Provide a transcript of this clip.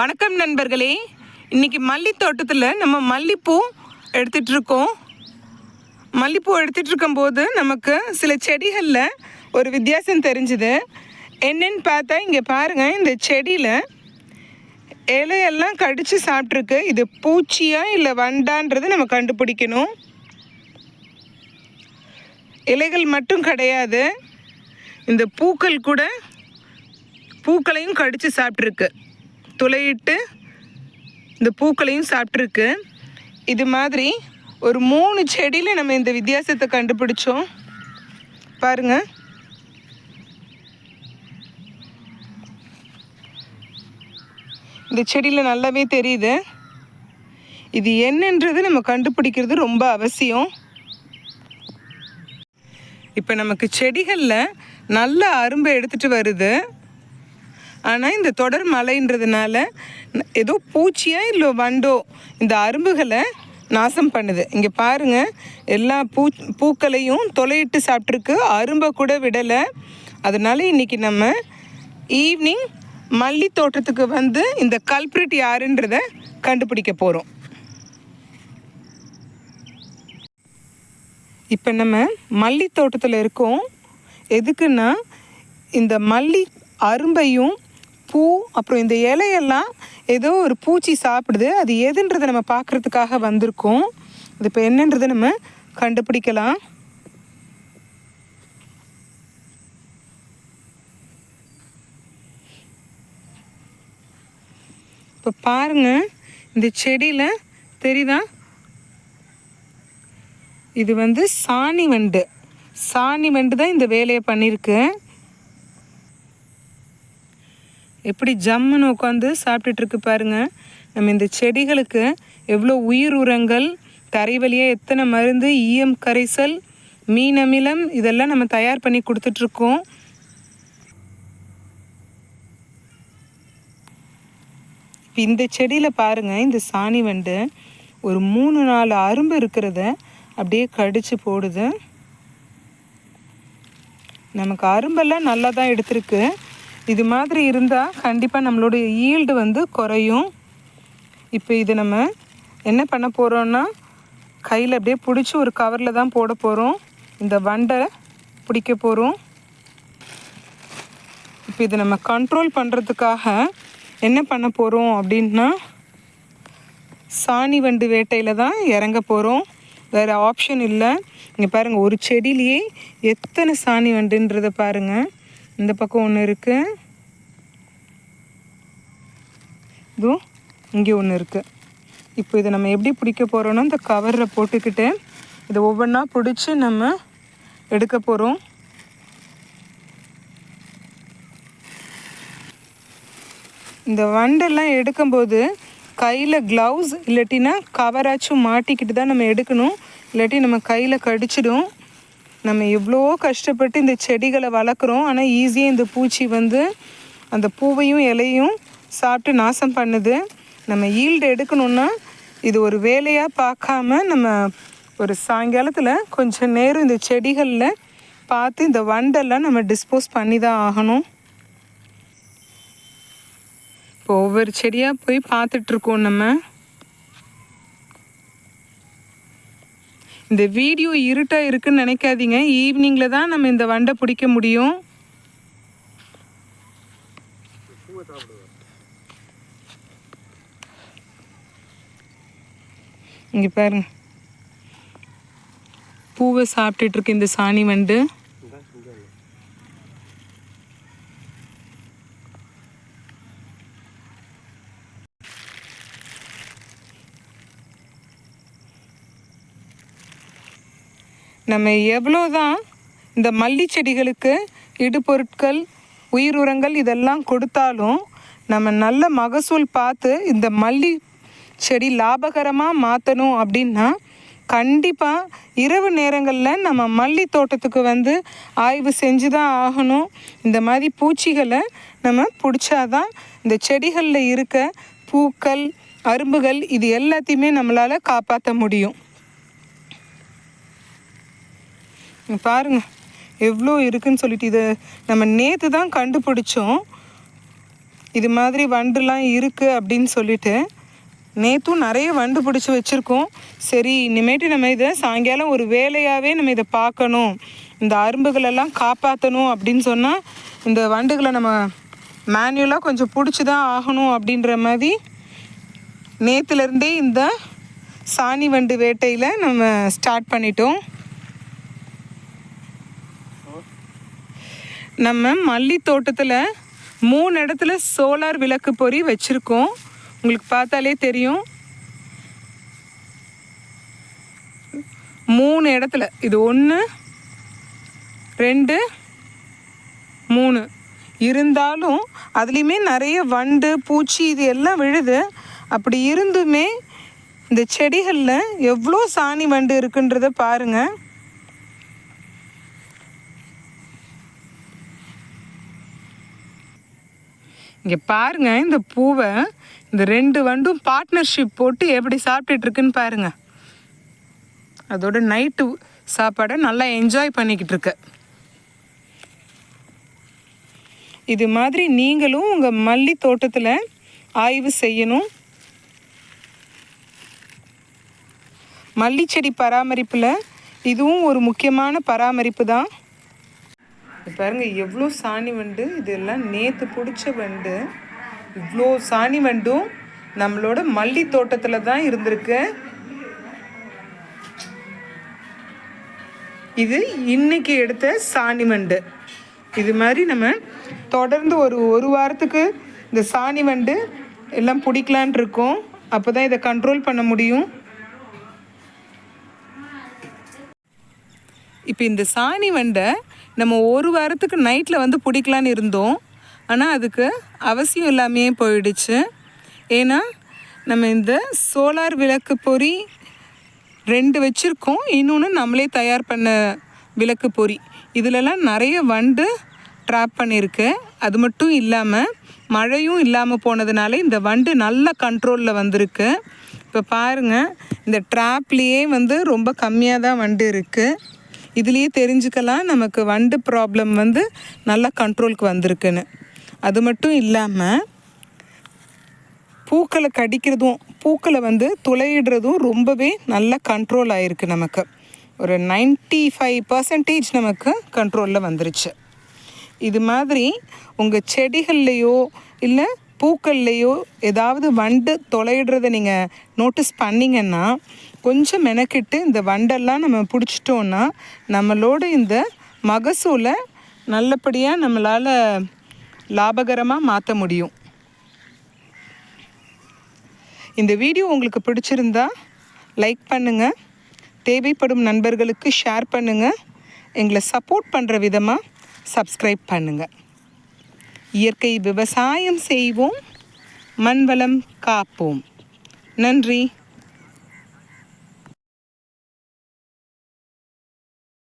வணக்கம் நண்பர்களே. இன்னைக்கு மல்லி தோட்டத்தில் நம்ம மல்லிப்பூ எடுத்துட்டு இருக்கோம் மல்லிப்பூ எடுத்துட்டு இருக்கும்போது நமக்கு சில செடிகளில் ஒரு வித்தியாசம் தெரிஞ்சுது. என்னன்னு பார்த்தா இங்கே பாருங்கள் இந்த செடியில் இலையெல்லாம் கடித்து சாப்பிட்ருக்கு இது பூச்சியா இல்லை வண்டான்றது நம்ம கண்டுபிடிக்கணும். இலைகள் மட்டும் கிடையாது. இந்த பூக்கள் கூட பூக்களையும் கடித்து சாப்பிட்ருக்கு துளையிட்டு இந்த பூக்களையும் சாப்பிட்ருக்கு இது மாதிரி ஒரு மூணு செடியில் நம்ம இந்த வித்தியாசத்தை கண்டுபிடிச்சோம். பாருங்க. இந்த செடியில் நல்லாவே தெரியுது. இது என்னன்றது நம்ம கண்டுபிடிக்கிறது ரொம்ப அவசியம். இப்போ நமக்கு செடிகளில் நல்ல அரும்பை எடுத்துகிட்டு வருது. ஆனால் இந்த தொடர் மழைன்றதுனால ஏதோ பூச்சியாக இல்லை வண்டோ இந்த அரும்புகளை நாசம் பண்ணுது. இங்கே பாருங்கள் எல்லா பூ பூக்களையும் தொலையிட்டு சாப்பிட்ருக்கு அரும்பை கூட விடலை. அதனால் இன்னைக்கு நம்ம ஈவினிங் மல்லி தோட்டத்துக்கு வந்து இந்த கல்பிரிட் யாருன்றத கண்டுபிடிக்க போகிறோம் இப்போ நம்ம மல்லி தோட்டத்தில் இருக்கோம். எதுக்குன்னா இந்த மல்லி அரும்பையும் பூ அப்புறம் இந்த இலையெல்லாம் ஏதோ ஒரு பூச்சி சாப்பிடுது. அது எதுன்றதை நம்ம பார்க்குறதுக்காக வந்திருக்கோம். அது இப்போ என்னன்றதை நம்ம கண்டுபிடிக்கலாம். இப்போ பாருங்க இந்த செடியில் தெரியுதா? இது வந்து சாணி வண்டு. சாணி வண்டு தான் இந்த வேலையை பண்ணியிருக்கு. எப்படி ஜம்முன்னு உட்காந்து சாப்பிட்டுட்டு இருக்கு பாருங்க. நம்ம இந்த செடிகளுக்கு எவ்வளோ உயிர் உரங்கள் தரை வழியா எத்தனை மருந்து ஈயம் கரைசல் மீன் அமிலம் இதெல்லாம் நம்ம தயார் பண்ணி கொடுத்துட்ருக்கோம் இப்போ இந்த செடியில் பாருங்க இந்த சாணி வண்டு ஒரு மூணு நாலு அரும்பு இருக்கிறத அப்படியே கடிச்சு போடுது. நமக்கு அரும்பெல்லாம் நல்லா தான் எடுத்திருக்கு. இது மாதிரி இருந்தால் கண்டிப்பாக நம்மளுடைய ஈல்டு வந்து குறையும். இப்போ இது நம்ம என்ன பண்ண போகிறோன்னா கையில் அப்படியே பிடிச்சி ஒரு கவரில் தான் போட போகிறோம் இந்த வண்டை பிடிக்க போகிறோம் இப்போ இதை நம்ம கண்ட்ரோல் பண்ணுறதுக்காக என்ன பண்ண போகிறோம் அப்படின்னா சாணி வண்டு வேட்டையில் தான் இறங்க போகிறோம் வேறு ஆப்ஷன் இல்லை. இங்கே பாருங்கள் ஒரு செடியிலேயே எத்தனை சாணி வண்டுன்றதை பாருங்கள் இந்த பக்கம் ஒன்று இருக்குது இதுவும் இங்கே ஒன்று இருக்குது இப்போ இதை நம்ம எப்படி பிடிக்க போகிறோன்னா இந்த கவரில் போட்டுக்கிட்டு இதை ஒவ்வொன்றா பிடிச்சி நம்ம எடுக்க போகிறோம் இந்த வண்டெல்லாம் எடுக்கும்போது கையில் க்ளவுஸ் இல்லாட்டினா கவராச்சும் மாட்டிக்கிட்டு தான் நம்ம எடுக்கணும். இல்லாட்டி நம்ம கையில் கடிச்சிடும். நம்ம எவ்வளோ கஷ்டப்பட்டு இந்த செடிகளை வளர்க்குறோம் ஆனால் ஈஸியாக இந்த பூச்சி வந்து அந்த பூவையும் இலையும் சாப்பிட்டு நாசம் பண்ணுது. நம்ம ஈல்டு எடுக்கணுன்னா இது ஒரு வேலையாக பார்க்காம நம்ம ஒரு சாயங்காலத்தில் கொஞ்சம் நேரம் இந்த செடிகளில் பார்த்து இந்த வண்டெல்லாம் நம்ம டிஸ்போஸ் பண்ணி தான் ஆகணும். இப்போ ஒவ்வொரு செடியாக போய் பார்த்துட்ருக்கோம் நம்ம. இந்த வீடியோ இருட்டாக இருக்குன்னு நினைக்காதீங்க. ஈவினிங்கில் தான் நம்ம இந்த வண்டை பிடிக்க முடியும். இங்கே பாருங்க. பூவை சாப்பிட்டுட்டு இருக்கு இந்த சாணி வண்டு. நம்ம எவ்வளோதான் இந்த மல்லி செடிகளுக்கு இடுபொருட்கள் உயிர் உரங்கள் இதெல்லாம் கொடுத்தாலும் நம்ம நல்ல மகசூல் பார்த்து இந்த மல்லி செடி லாபகரமாக மாற்றணும் அப்படின்னா கண்டிப்பாக இரவு நேரங்களில் நம்ம மல்லி தோட்டத்துக்கு வந்து ஆய்வு செஞ்சு தான் ஆகணும். இந்த மாதிரி பூச்சிகளை நம்ம பிடிச்சாதான் இந்த செடிகளில் இருக்க பூக்கள் அரும்புகள் இது எல்லாத்தையுமே நம்மளால் காப்பாற்ற முடியும் இங்க பாருங்க எவ்வளோ இருக்குன்னு சொல்லிட்டு இதை நம்ம நேற்று தான் கண்டுபிடிச்சோம். இது மாதிரி வண்டுலாம் இருக்குது அப்படின்னு சொல்லிட்டு நேற்றும் நிறைய வண்டு பிடிச்சி வச்சுருக்கோம். சரி இனிமேட்டு நம்ம இதை சாயங்காலம் ஒரு வேலையாகவே நம்ம இதை பார்க்கணும். இந்த அரும்புகளெல்லாம் காப்பாற்றணும் அப்படின்னு சொன்னால் இந்த வண்டுகளை நம்ம மேனுவலாக கொஞ்சம் பிடிச்சி தான் ஆகணும் அப்படின்ற மாதிரி நேற்றுலேருந்தே இந்த சாணி வண்டு வேட்டையில் நம்ம ஸ்டார்ட் பண்ணிட்டோம். நம்ம மல்லி தோட்டத்தில் மூணு இடத்துல சோலார் விளக்கு பொறி வச்சுருக்கோம். உங்களுக்கு பார்த்தாலே தெரியும். மூணு இடத்துல இது ஒன்று ரெண்டு மூணு. இருந்தாலும் அதுலேயுமே நிறைய வண்டு பூச்சி இது எல்லாம் விழுது. அப்படி இருந்துமே இந்த செடிகளில் எவ்வளோ சாணி வண்டு இருக்குன்றத பாருங்கள் இங்கே பாருங்க இந்த பூவை இந்த ரெண்டு வண்டும் பார்ட்னர்ஷிப் போட்டு எப்படி சாப்பிட்டுட்டு இருக்குன்னு பாருங்க. அதோட நைட்டு சாப்பாடை நல்லா என்ஜாய் பண்ணிக்கிட்டு இருக்கு. இது மாதிரி நீங்களும் உங்கள் மல்லி தோட்டத்தில் ஆய்வு செய்யணும். மல்லிச்செடி பராமரிப்பில் இதுவும் ஒரு முக்கியமான பராமரிப்பு தான். பாருங்கள் பாருங்க எவ்வளோ சாணி வண்டு இதெல்லாம் நேற்று பிடிச்ச வண்டு. இவ்வளோ சாணி வண்டும் நம்மளோட மல்லி தோட்டத்தில் தான் இருந்திருக்கு. இது இன்னைக்கு எடுத்த சாணி வண்டு. இது மாதிரி நம்ம தொடர்ந்து ஒரு ஒரு வாரத்துக்கு இந்த சாணி வண்டு எல்லாம் பிடிக்கலான் இருக்கோம். அப்போ தான் இதை கண்ட்ரோல் பண்ண முடியும். இப்போ இந்த சாணி வண்டை நம்ம ஒரு வாரத்துக்கு நைட்டில் வந்து பிடிக்கலான்னு இருந்தோம். ஆனால் அதுக்கு அவசியம் இல்லாமையே போயிடுச்சு. ஏன்னா நம்ம இந்த சோலார் விளக்கு பொறி ரெண்டு வச்சுருக்கோம். இன்னொன்று நம்மளே தயார் பண்ண விளக்கு பொறி. இதிலலாம் நிறைய வண்டு ட்ராப் பண்ணியிருக்கு அது மட்டும் இல்லாமல் மழையும் இல்லாமல் போனதுனால இந்த வண்டு நல்ல கண்ட்ரோலில் வந்திருக்கு. இப்போ பாருங்கள் இந்த ட்ராப்லேயே வந்து ரொம்ப கம்மியாக தான் வண்டு இருக்குது இதுலேயே தெரிஞ்சுக்கலாம் நமக்கு வண்டு ப்ராப்ளம் வந்து நல்லா கண்ட்ரோலுக்கு வந்திருக்குன்னு. அது மட்டும் இல்லாமல் பூக்களை கடிக்கிறதும் பூக்களை வந்து துளையிடுறதும் ரொம்பவே நல்லா கண்ட்ரோல் ஆகிருக்கு நமக்கு. ஒரு நைன்ட்டி ஃபைவ் பர்சன்டேஜ் நமக்கு கண்ட்ரோலில் வந்துருச்சு. இது மாதிரி உங்கள் செடிகள்லையோ இல்லை பூக்கள்லையோ ஏதாவது வண்டு தொலையிடுறதை நீங்கள் நோட்டீஸ் பண்ணிங்கன்னா கொஞ்சம் மெனக்கிட்டு இந்த வண்டெல்லாம் நம்ம பிடிச்சிட்டோன்னா நம்மளோட இந்த மகசூலை நல்லபடியாக நம்மளால் லாபகரமாக மாற்ற முடியும். இந்த வீடியோ உங்களுக்கு பிடிச்சிருந்தா லைக் பண்ணுங்கள் தேவைப்படும் நண்பர்களுக்கு ஷேர் பண்ணுங்கள் எங்களை சப்போர்ட் பண்ணுற விதமாக சப்ஸ்கிரைப் பண்ணுங்கள் இயற்கை விவசாயம் செய்வோம். மண்வளம் காப்போம். நன்றி.